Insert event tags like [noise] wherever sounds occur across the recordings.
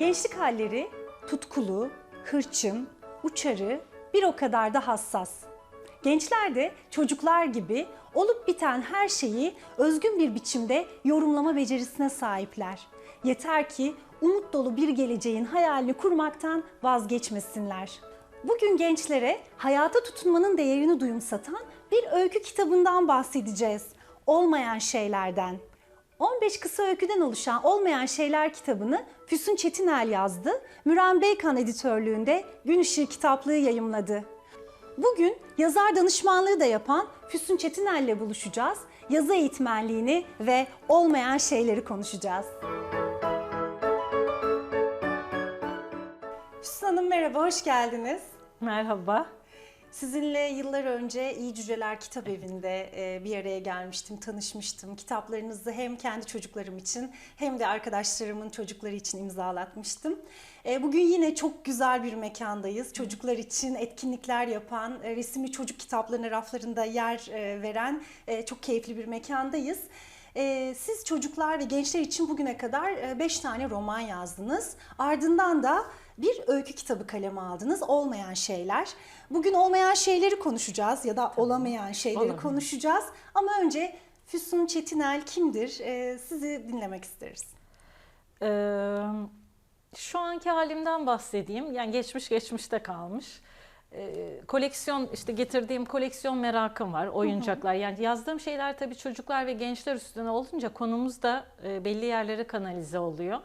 Gençlik halleri tutkulu, hırçın, uçarı, bir o kadar da hassas. Gençler de çocuklar gibi olup biten her şeyi özgün bir biçimde yorumlama becerisine sahipler. Yeter ki umut dolu bir geleceğin hayalini kurmaktan vazgeçmesinler. Bugün gençlere hayata tutunmanın değerini duyumsatan bir öykü kitabından bahsedeceğiz. Olmayan şeylerden. 15 kısa öyküden oluşan Olmayan Şeyler kitabını Füsun Çetinel yazdı. Müren Beykan editörlüğünde Gün Işığı kitaplığı yayımladı. Bugün yazar danışmanlığı da yapan Füsun Çetinel ile buluşacağız. Yazı eğitmenliğini ve olmayan şeyleri konuşacağız. Füsun Hanım merhaba, hoş geldiniz. Merhaba. Sizinle yıllar önce İyi Cüceler Kitap Evi'nde e, bir araya gelmiştim, tanışmıştım. Kitaplarınızı hem kendi çocuklarım için hem de arkadaşlarımın çocukları için imzalatmıştım. E, Bugün yine çok güzel bir mekandayız. Çocuklar için etkinlikler yapan, e, resimli çocuk kitaplarına raflarında yer veren çok keyifli bir mekandayız. Siz çocuklar ve gençler için bugüne kadar 5 tane roman yazdınız. Ardından da bir öykü kitabı kaleme aldınız. Olmayan şeyler. Bugün olmayan şeyleri konuşacağız ya da olamayan şeyleri Olamayan. konuşacağız. Ama önce Füsun Çetinel kimdir? Ee, sizi dinlemek isteriz. Ee, şu anki halimden bahsedeyim. Yani geçmiş geçmişte kalmış. Ee, koleksiyon işte getirdiğim koleksiyon merakım var. Oyuncaklar. Yani yazdığım şeyler tabii çocuklar ve gençler üstüne olunca konumuz da e, belli yerlere kanalize oluyor.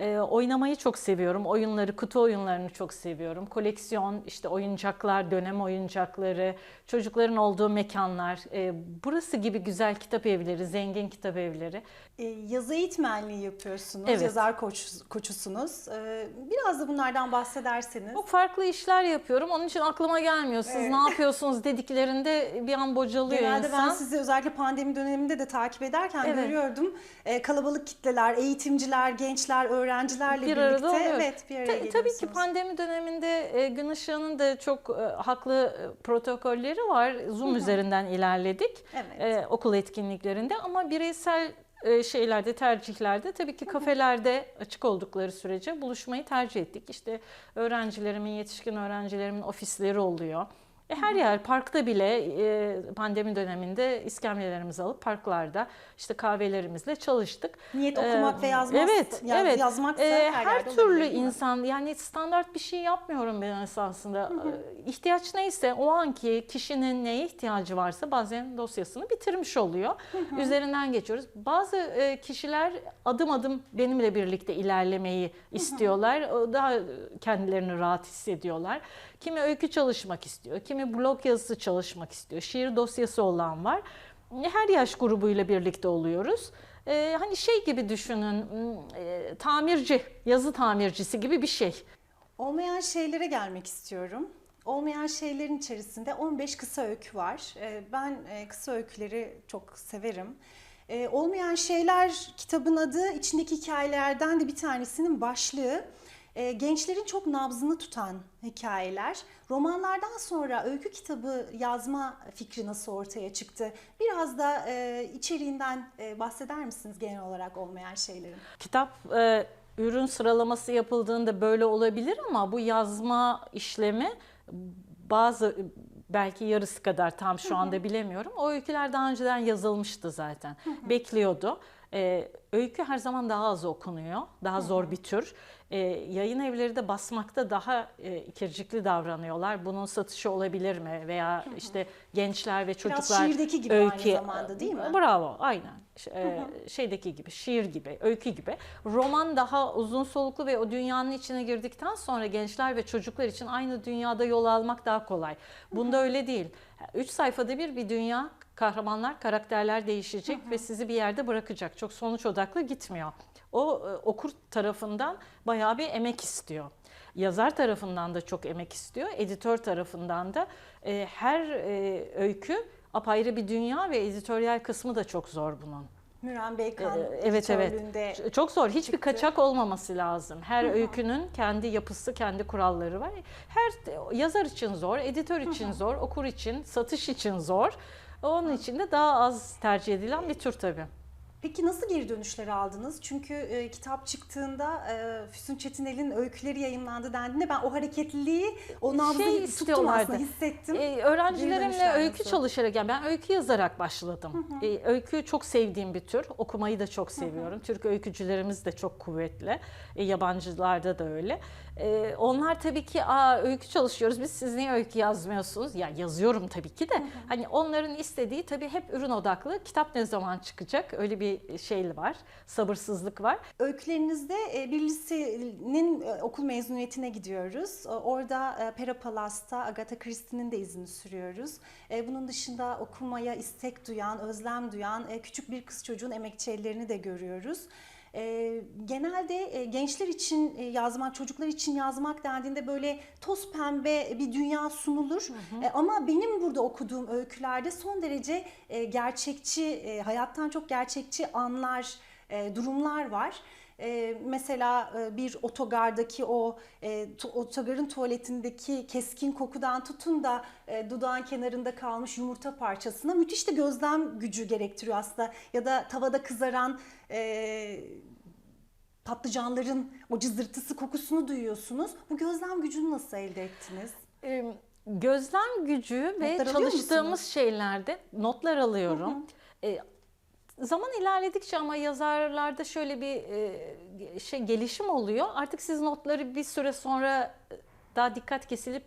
Ee, oynamayı çok seviyorum. Oyunları, kutu oyunlarını çok seviyorum. Koleksiyon, işte oyuncaklar, dönem oyuncakları, çocukların olduğu mekanlar. e, burası gibi güzel kitap evleri, zengin kitap evleri. Ee, yazı eğitmenliği yapıyorsunuz, Evet. yazar koç, koçusunuz. Biraz da bunlardan bahsederseniz. Çok farklı işler yapıyorum. Onun için aklıma gelmiyor. Siz Evet. ne yapıyorsunuz dediklerinde bir an bocalıyor Genelde insan. ben sizi özellikle pandemi döneminde de takip ederken Evet. görüyordum. Ee, kalabalık kitleler, eğitimciler, gençler, öğrencilerle bir birlikte. arada oluyor. Evet, bir araya Ta- tabii ki pandemi döneminde e, Gün Işığı'nın da çok e, haklı e, protokolleri var. Zoom üzerinden ilerledik Evet. e, okul etkinliklerinde ama bireysel e, şeylerde, tercihlerde tabii ki kafelerde açık oldukları sürece buluşmayı tercih ettik. İşte öğrencilerimin, yetişkin öğrencilerimin ofisleri oluyor. E, her yer parkta bile e, pandemi döneminde iskemlelerimizi alıp parklarda işte kahvelerimizle çalıştık. Niyet okumak Ee, ve yazmak. Evet, yaz- evet. Yazmaksa Ee, her, her türlü insan yani standart bir şey yapmıyorum ben esasında. Ee, İhtiyaç neyse o anki kişinin neye ihtiyacı varsa bazen dosyasını bitirmiş oluyor. Üzerinden geçiyoruz. Bazı e, kişiler adım adım benimle birlikte ilerlemeyi istiyorlar. Daha kendilerini rahat hissediyorlar. Kimi öykü çalışmak istiyor, kimi blog yazısı çalışmak istiyor. Şiir dosyası olan var. Her yaş grubuyla birlikte oluyoruz. Ee, hani şey gibi düşünün, e, tamirci, yazı tamircisi gibi bir şey. Olmayan şeylere gelmek istiyorum. Olmayan şeylerin içerisinde 15 kısa öykü var. Ee, Ben e, kısa öyküleri çok severim. Ee, Olmayan Şeyler kitabın adı içindeki hikayelerden de bir tanesinin başlığı. Ee, Gençlerin çok nabzını tutan hikayeler. Romanlardan sonra öykü kitabı yazma fikri nasıl ortaya çıktı? Biraz da e, içeriğinden e, bahseder misiniz genel olarak olmayan şeylerin? Kitap e, ürün sıralaması yapıldığında böyle olabilir ama bu yazma işlemi bazı belki yarısı kadar tam şu anda bilemiyorum. O öyküler daha önceden yazılmıştı zaten. Bekliyordu. E, öykü her zaman daha az okunuyor. Daha zor bir tür. E, yayın evleri de basmakta daha e, ikircikli davranıyorlar. Bunun satışı olabilir mi? Veya işte gençler ve çocuklar şiirdeki gibi aynı zamanda, değil mi? Bravo, aynen. E, şeydeki gibi, şiir gibi, öykü gibi. Roman daha uzun soluklu ve o dünyanın içine girdikten sonra gençler ve çocuklar için aynı dünyada yol almak daha kolay. Bunda öyle değil. Üç sayfada bir bir dünya, kahramanlar, karakterler değişecek ve sizi bir yerde bırakacak. Çok sonuç odaklı gitmiyor. O e, okur tarafından bayağı bir emek istiyor. Yazar tarafından da çok emek istiyor. Editör tarafından da e, her e, öykü apayrı bir dünya ve editoryal kısmı da çok zor bunun. Müren Beykan Ee, evet evet. Çok zor. Hiçbir çıktı. kaçak olmaması lazım. Her öykünün kendi yapısı, kendi kuralları var. Her yazar için zor, editör için zor, okur için, satış için zor. Onun için de daha az tercih edilen bir tür tabii. Peki nasıl geri dönüşler aldınız? Çünkü e, kitap çıktığında e, Füsun Çetinel'in öyküleri yayınlandı dendiğinde ben o hareketliliği, o nabzı Şey tuttum aslında, hissettim. Geri öğrencilerimle öykü nasıl? çalışarak yani ben öykü yazarak başladım. Ee, öykü çok sevdiğim bir tür. Okumayı da çok seviyorum. Türk öykücülerimiz de çok kuvvetli. E, yabancılarda da öyle. Ee, onlar tabii ki Aa, öykü çalışıyoruz biz siz niye öykü yazmıyorsunuz? Ya yazıyorum tabii ki de. Hani onların istediği tabii hep ürün odaklı. Kitap ne zaman çıkacak? Öyle bir şey var. Sabırsızlık var. Öykülerinizde e, bir lisenin e, okul mezuniyetine gidiyoruz. Orada e, Pera Palas'ta Agatha Christie'nin de izini sürüyoruz. E, Bunun dışında okumaya istek duyan, özlem duyan küçük bir kız çocuğun emekçi ellerini de görüyoruz. E, genelde e, gençler için e, yazmak, çocuklar için yazmak dendiğinde böyle toz pembe bir dünya sunulur. E, ama benim burada okuduğum öykülerde son derece e, gerçekçi, e, hayattan çok gerçekçi anlar, e, durumlar var. E, mesela e, bir otogardaki o e, tu- otogarın tuvaletindeki keskin kokudan tutun da e, dudağın kenarında kalmış yumurta parçasına müthiş de gözlem gücü gerektiriyor aslında. Ya da tavada kızaran e, patlıcanların o cızırtısı kokusunu duyuyorsunuz. Bu gözlem gücünü nasıl elde ettiniz? Gözlem gücü ve Notlar çalıştığımız şeylerde notlar alıyorum. Ee, zaman ilerledikçe ama yazarlarda şöyle bir şey gelişim oluyor. Artık siz notları bir süre sonra daha dikkat kesilip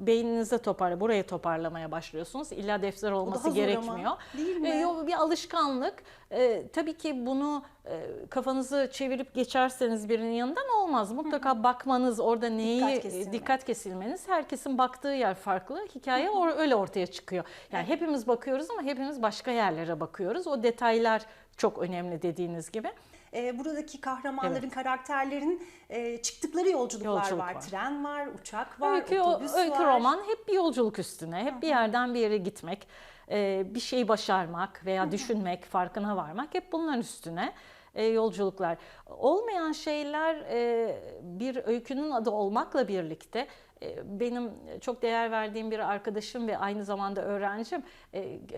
beyninize toparla, buraya toparlamaya başlıyorsunuz. İlla defter olması gerekmiyor. değil mi? Ee, bir alışkanlık. Ee, tabii ki bunu e, kafanızı çevirip geçerseniz birinin yanından olmaz. Mutlaka bakmanız, orada neyi Dikkat dikkat, kesilmek. kesilmeniz. Herkesin baktığı yer farklı. Hikaye or- öyle ortaya çıkıyor. Yani hepimiz bakıyoruz ama hepimiz başka yerlere bakıyoruz. O detaylar çok önemli dediğiniz gibi. E, buradaki kahramanların, karakterlerin e, çıktıkları yolculuklar Yolculuk var. var. Tren var, uçak var, Öykü, otobüs öykü var. roman hep bir yolculuk üstüne. Hep bir yerden bir yere gitmek, e, bir şeyi başarmak veya düşünmek, farkına varmak hep bunların üstüne e, yolculuklar. Olmayan şeyler e, bir öykünün adı olmakla birlikte e, benim çok değer verdiğim bir arkadaşım ve aynı zamanda öğrencim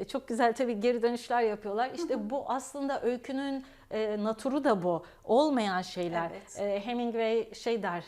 çok güzel tabii geri dönüşler yapıyorlar. İşte bu aslında öykünün naturu da bu. Olmayan şeyler. Evet. Hemingway şey der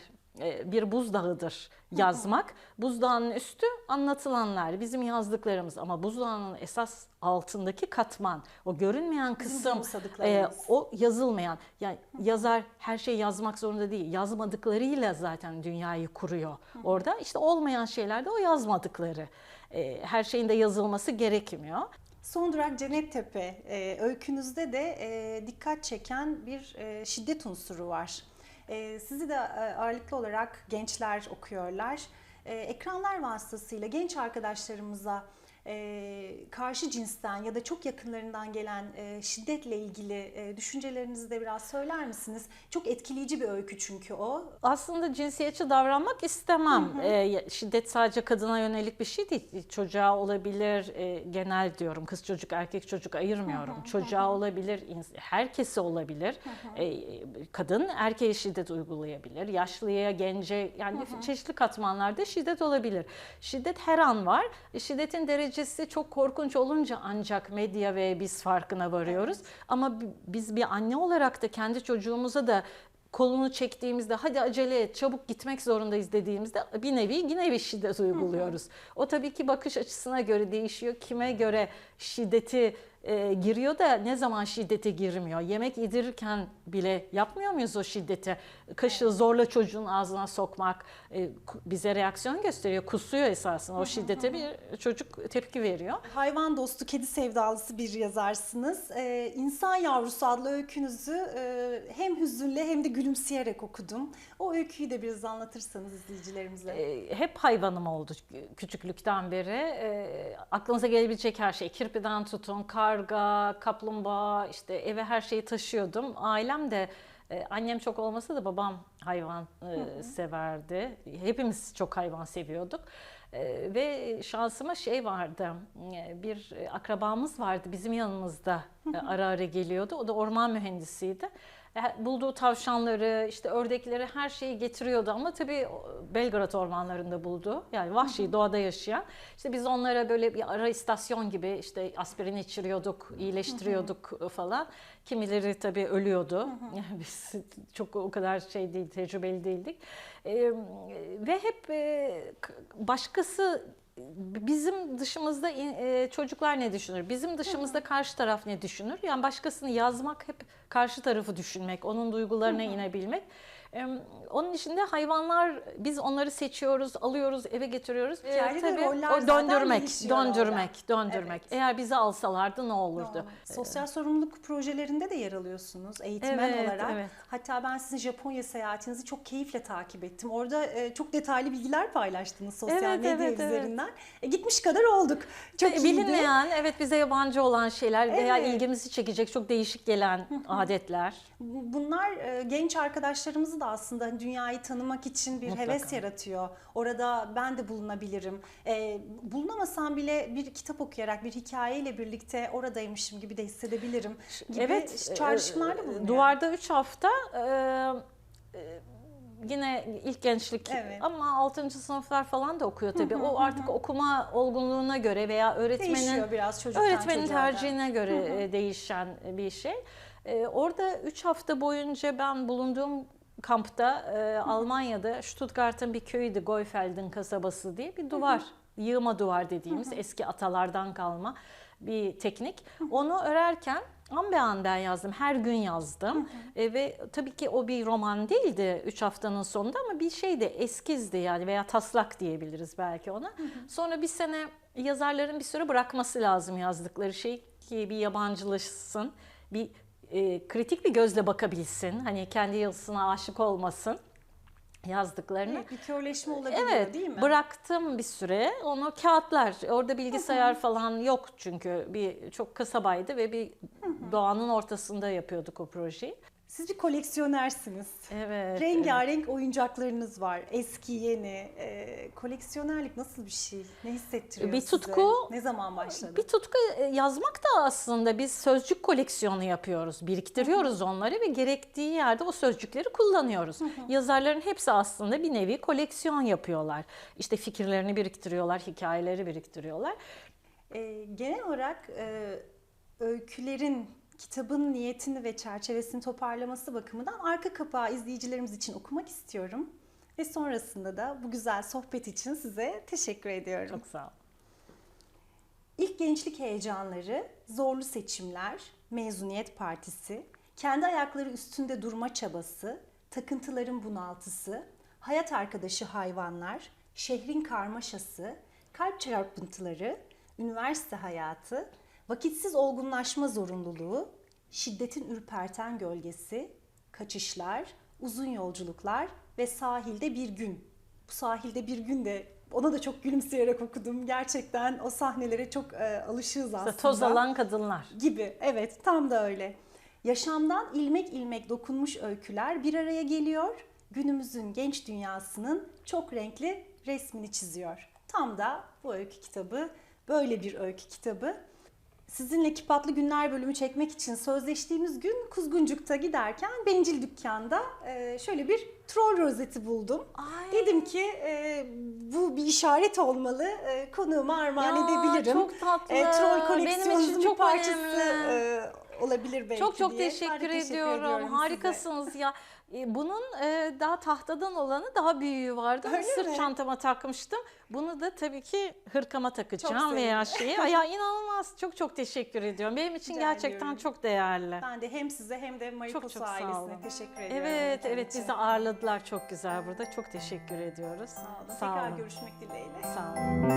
bir buzdağıdır yazmak. Buzdağının üstü anlatılanlar, bizim yazdıklarımız ama buzdağının esas altındaki katman, o görünmeyen kısım, e, o yazılmayan. Yani yazar her şeyi yazmak zorunda değil. Yazmadıklarıyla zaten dünyayı kuruyor. Orada işte olmayan şeylerde o yazmadıkları. E, her şeyin de yazılması gerekmiyor. Son durak Cennettepe e, öykünüzde de e, dikkat çeken bir e, şiddet unsuru var. E, sizi de e, ağırlıklı olarak gençler okuyorlar. E, ekranlar vasıtasıyla genç arkadaşlarımıza e, karşı cinsten ya da çok yakınlarından gelen e, şiddetle ilgili e, düşüncelerinizi de biraz söyler misiniz? Çok etkileyici bir öykü çünkü o. aslında cinsiyetçi davranmak istemem. Ee, şiddet sadece kadına yönelik bir şey değil. Çocuğa olabilir, e, genel diyorum. Kız çocuk, erkek çocuk ayırmıyorum. Çocuğa olabilir, ins- herkese olabilir. Ee, kadın erkeğe şiddet uygulayabilir. Yaşlıya, gence yani çeşitli katmanlarda şiddet olabilir. Şiddet her an var. Şiddetin derecesi çok korkunç olunca ancak medya ve biz farkına varıyoruz. Ama bi- biz bir anne olarak da kendi çocuğumuza da kolunu çektiğimizde hadi acele et çabuk gitmek zorundayız dediğimizde bir nevi yine bir şiddet uyguluyoruz. O tabii ki bakış açısına göre değişiyor. Kime göre şiddeti e, giriyor da ne zaman şiddete girmiyor. Yemek yedirirken bile yapmıyor muyuz o şiddeti? Kaşığı zorla çocuğun ağzına sokmak e, bize reaksiyon gösteriyor. Kusuyor esasında o şiddete bir çocuk tepki veriyor. Hayvan dostu, kedi sevdalısı bir yazarsınız. Ee, İnsan Yavrusu adlı öykünüzü e, hem hüzünle hem de gülümseyerek okudum. O öyküyü de biraz anlatırsanız izleyicilerimize. E, hep hayvanım oldu küçüklükten beri. E, aklınıza gelebilecek her şey. Kirpiden tutun, karga, kaplumbağa, işte eve her şeyi taşıyordum. Ailem de e, annem çok olmasa da babam hayvan e, severdi. Hepimiz çok hayvan seviyorduk. E, ve şansıma şey vardı. e, Bir akrabamız vardı bizim yanımızda ara ara geliyordu. O da orman mühendisiydi. Bulduğu tavşanları, işte ördekleri her şeyi getiriyordu ama tabii Belgrad ormanlarında buldu. Yani vahşi doğada yaşayan. İşte biz onlara böyle bir ara istasyon gibi işte aspirin içiriyorduk, iyileştiriyorduk falan. Kimileri tabii ölüyordu. Yani biz [laughs] çok o kadar şey değil, tecrübeli değildik. Ve hep başkası bizim dışımızda e, çocuklar ne düşünür? Bizim dışımızda karşı taraf ne düşünür? Yani başkasını yazmak hep karşı tarafı düşünmek, onun duygularına inebilmek. E, Onun içinde hayvanlar biz onları seçiyoruz, alıyoruz, eve getiriyoruz. E, de roller o döndürmek, gelişiyor orada. döndürmek, döndürmek. Evet. Eğer bizi alsalardı ne olurdu? Normal. Sosyal sorumluluk projelerinde de yer alıyorsunuz eğitmen Evet, olarak. evet. Hatta ben sizin Japonya seyahatinizi çok keyifle takip ettim. Orada e, çok detaylı bilgiler paylaştınız sosyal Evet, medya evet, evet. üzerinden. E, gitmiş kadar olduk. Çok iyiydi. Bilinmeyen, evet bize yabancı olan şeyler veya Evet. ilgimizi çekecek çok değişik gelen adetler. Bu- Bunlar e, genç arkadaşlarımızı da aslında hani dünyayı tanımak için bir Mutlaka. heves yaratıyor. Orada ben de bulunabilirim. E, bulunamasam bile bir kitap okuyarak, bir hikayeyle birlikte oradaymışım gibi de hissedebilirim. Gibi evet. çağrışımlar da e, bulunuyor. Duvarda 3 hafta e, e, yine ilk gençlik Evet. ama 6. sınıflar falan da okuyor tabii. o artık okuma olgunluğuna göre veya öğretmenin Değişiyor biraz çocuktan öğretmenin çocuğa tercihine göre e, değişen bir şey. E, Orada 3 hafta boyunca ben bulunduğum kampta e, Almanya'da Stuttgart'ın bir köyüydü Goifeld'in kasabası diye bir duvar. Yığma duvar dediğimiz eski atalardan kalma bir teknik. Onu örerken an be an ben yazdım. Her gün yazdım. E, ve tabii ki o bir roman değildi 3 haftanın sonunda ama bir şeydi eskizdi yani veya taslak diyebiliriz belki ona. Sonra bir sene yazarların bir süre bırakması lazım yazdıkları şey ki bir yabancılaşsın. Bir e, kritik bir gözle bakabilsin. Hani kendi yazısına aşık olmasın yazdıklarını. Evet, bir körleşme olabiliyor Evet, değil mi? bıraktım bir süre. Onu kağıtlar, orada bilgisayar falan yok çünkü bir çok kasabaydı ve bir doğanın ortasında yapıyorduk o projeyi. Siz bir koleksiyonersiniz. Evet. Rengarenk oyuncaklarınız var. Eski, yeni. Ee, koleksiyonerlik nasıl bir şey? Ne hissettiriyor Bir size? tutku- Ne zaman başladı? Bir tutku e, yazmak da aslında biz sözcük koleksiyonu yapıyoruz. Biriktiriyoruz onları ve gerektiği yerde o sözcükleri kullanıyoruz. Yazarların hepsi aslında bir nevi koleksiyon yapıyorlar. İşte fikirlerini biriktiriyorlar, hikayeleri biriktiriyorlar. Ee, genel olarak e, öykülerin kitabın niyetini ve çerçevesini toparlaması bakımından arka kapağı izleyicilerimiz için okumak istiyorum. Ve sonrasında da bu güzel sohbet için size teşekkür ediyorum. Çok sağ ol. İlk gençlik heyecanları, zorlu seçimler, mezuniyet partisi, kendi ayakları üstünde durma çabası, takıntıların bunaltısı, hayat arkadaşı hayvanlar, şehrin karmaşası, kalp çarpıntıları, üniversite hayatı, vakitsiz olgunlaşma zorunluluğu, şiddetin ürperten gölgesi, kaçışlar, uzun yolculuklar ve sahilde bir gün. Bu sahilde bir gün de ona da çok gülümseyerek okudum. Gerçekten o sahnelere çok e, alışığız aslında. Toz alan kadınlar. Gibi, evet tam da öyle. Yaşamdan ilmek ilmek dokunmuş öyküler bir araya geliyor. Günümüzün genç dünyasının çok renkli resmini çiziyor. Tam da bu öykü kitabı böyle bir öykü kitabı. Sizinle Kipatlı Günler bölümü çekmek için sözleştiğimiz gün Kuzguncuk'ta giderken Bencil Dükkan'da e, şöyle bir troll rozeti buldum. Ay. Dedim ki e, bu bir işaret olmalı. E, konuğuma armağan Ya, edebilirim. çok tatlı. E, troll için bir parçası önemli. e, olabilir belki Çok çok diye. Ben de teşekkür, teşekkür ediyorum. ediyorum size. Harikasınız ya. E, Bunun e, daha tahtadan olanı daha büyüğü vardı. Öyle Sırt mi? çantama takmıştım. Bunu da tabii ki hırkama takacağım veya şeye. Ay, ya inanılmaz. Çok çok teşekkür ediyorum. Benim için Rica gerçekten ediyorum. çok değerli. Ben de hem size hem de Mariposa çok sağ ailesine teşekkür ediyorum. Evet, evet için. bizi ağırladılar çok güzel burada. Çok teşekkür ediyoruz. Sağ olun. Sağ Tekrar olun. görüşmek dileğiyle. Sağ olun.